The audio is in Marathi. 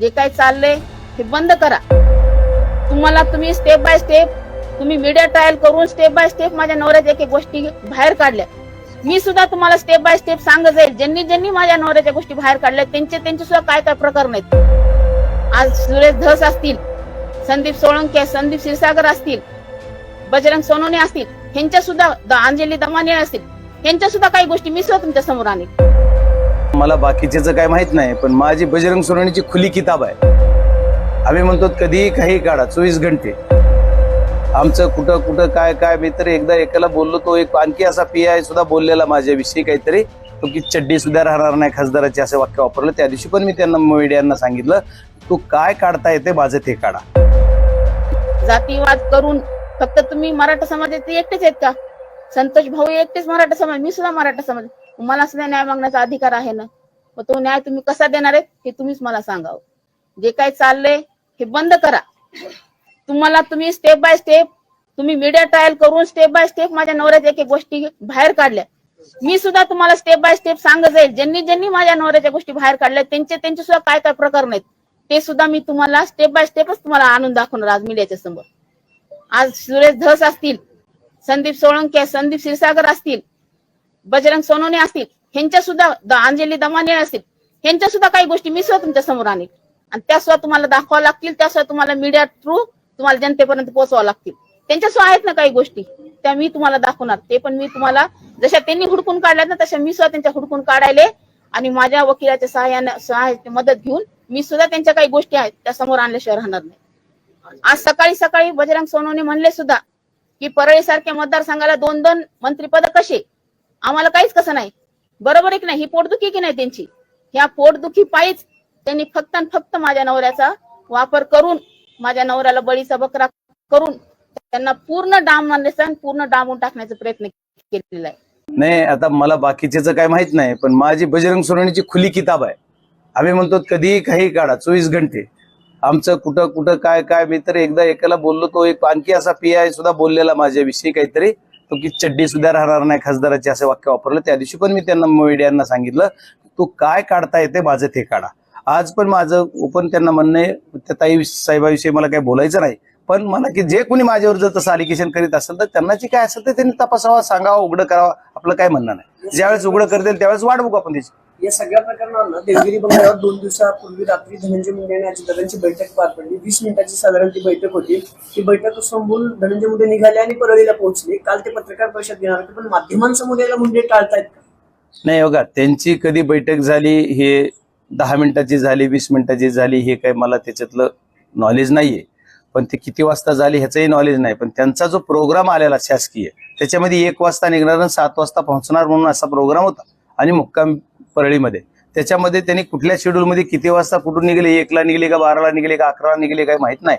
जे काही चाललंय हे बंद करा. तुम्हाला तुम्ही स्टेप बाय स्टेप तुम्ही मीडिया ट्रायल करून स्टेप बाय स्टेप माझ्या नवऱ्याच्या एक एक गोष्टी बाहेर काढल्या. मी सुद्धा तुम्हाला स्टेप बाय स्टेप सांगत जाईल. ज्यांनी ज्यांनी माझ्या नवऱ्याच्या गोष्टी बाहेर काढल्या त्यांचे त्यांचे सुद्धा काय काय प्रकार नाहीत. आज सुरेश धस असतील संदीप सोळंके संदीप क्षीरसागर असतील बजरंग सोनोने असतील ह्यांच्या सुद्धा अंजली दमाने असतील ह्यांच्या सुद्धा काही गोष्टी मी सुद्धा तुमच्यासमोर आणेल मला बाकीचेच काय माहीत नाही पण माझी बजरंग सोनवणीची खुली किताब आहे. आम्ही म्हणतो कधीही काही काढा चोवीस घंटे. आमचं कुठं कुठं काय काय मी तर एकदा एकाला बोललो तो एक आणखी असा पी आय सुद्धा बोललेला माझ्याविषयी काहीतरी. तो की चड्डी सुद्धा राहणार नाही खासदाराचे असे वाक्य वापरलं. त्या दिवशी पण मी त्यांना मीडियांना सांगितलं तू काय काढता येते माझं ते काढा. जातीवाद करून फक्त तुम्ही मराठा समाजाचे एकटेच आहेत का? संतोष भाऊ एकटेच मराठा समाज मी सुद्धा मराठा समाज. तुम्हाला सुद्धा न्याय मागण्याचा अधिकार आहे ना? मग तो न्याय तुम्ही कसा देणार आहे हे तुम्हीच मला सांगावं. जे काही चाललंय हे बंद करा. तुम्हाला तुम्ही स्टेप बाय स्टेप तुम्ही मीडिया ट्रायल करून स्टेप बाय स्टेप माझ्या नवऱ्याच्या एक एक गोष्टी बाहेर काढल्या. मी सुद्धा तुम्हाला स्टेप बाय स्टेप सांगत जाईल. ज्यांनी ज्यांनी माझ्या नवऱ्याच्या गोष्टी बाहेर काढल्या त्यांचे त्यांचे सुद्धा काय काय प्रकार नाहीत. ते सुद्धा मी तुम्हाला स्टेप बाय स्टेपच तुम्हाला आणून दाखवणार आज मीडियाच्या समोर. आज सुरेश धस असतील संदीप सोळंके संदीप क्षीरसागर असतील बजरंग सोनोने असतील ह्यांच्या सुद्धा द- अंजली दमाने असतील ह्यांच्या सुद्धा काही गोष्टी मी सुद्धा तुमच्यासमोर आणेल आणि त्या सुद्धा तुम्हाला दाखवावं लागतील त्या सुद्धा तुम्हाला मीडिया थ्रू तुम्हाला जनतेपर्यंत पोहोचवावं लागतील. त्यांच्या सुद्धा आहेत ना काही गोष्टी त्या मी तुम्हाला दाखवणार. ते पण मी तुम्हाला जशा त्यांनी हुडकून काढल्यात ना तशा मी सुद्धा त्यांच्या हुडकून काढायले आणि माझ्या वकिलाच्या सहाय्याने सहाय्याची मदत घेऊन मी सुद्धा त्यांच्या काही गोष्टी आहेत त्या समोर आणल्याशिवाय राहणार नाही. आज सकाळी सकाळी बजरंग सोनोने म्हणले सुद्धा की परळी सारख्या मतदारसंघाला दोन दोन मंत्रीपद कसे? आम्हाला काहीच कसं नाही. बरोबर एक नाही? ही पोटदुखी की नाही त्यांची? ह्या पोटदुखी पायीच त्यांनी फक्त आणि फक्त माझ्या नवऱ्याचा वापर करून माझ्या नवऱ्याला बळीचा बकरा करून त्यांना पूर्ण डाम आणि पूर्ण डांबून टाकण्याचा प्रयत्न केलेला आहे. नाही आता मला बाकीचे काय माहीत नाही पण माझी बजरंग सोनवणीची खुली किताब आहे. आम्ही म्हणतो कधीही काही काढा चोवीस घंटे. आमचं कुठं कुठं काय काय मी तर एकदा एकाला बोललो तो एक आणखी असा पी आय सुद्धा बोललेला माझ्याविषयी काहीतरी. शकतो की चड्डी सुद्धा राहणार नाही खासदाराचे असे वाक्य वापरलं. त्या दिवशी पण मी त्यांना मीडियांना सांगितलं तू काय काढता येते माझं ते काढा. आज पण माझं ओपन त्यांना म्हणणं आहे त्या ताई साहेबाविषयी मला काही बोलायचं नाही. पण मला की जे कोणी माझ्यावर जर तसं अलिगेशन करीत असेल तर त्यांना जे काय असेल ते त्यांनी तपासावा सांगावा उघडं करावा आपलं काय म्हणणं नाही. ज्यावेळेस उघडं करतील त्यावेळेस वाढ बघू आपण त्याची. या सगळ्या प्रकरणांना देवगिरी बंगल्यावर दोन दिवसापूर्वी रात्री धनंजय मुंडे आणि अजितदादांची बैठक पार पडली. वीस मिनिटाची साधारण ती बैठक होती. ती बैठक संपून धनंजय मुंडे निघाले आणि परळीला पोहोचले. काल ते पत्रकार परिषद घेणार होते पण माध्यमांसमोर याला मुंडे टाळतायत का? नाही बघा त्यांची कधी बैठक झाली हे दहा मिनिटाची झाली वीस मिनिटाची झाली हे काही मला त्याच्यातलं नॉलेज नाहीये. पण ते किती वाजता झाली ह्याचंही नॉलेज नाही. पण त्यांचा जो प्रोग्राम आलेला शासकीय त्याच्यामध्ये एक वाजता निघणार आणि सात वाजता पोहोचणार म्हणून असा प्रोग्राम होता. आणि मुक्काम परळीमध्ये. त्याच्यामध्ये त्यांनी कुठल्या शेड्यूलमध्ये किती वाजता कुठून निघले? एकला निघले का बाराला निघले का अकराला निघले काही माहीत नाही.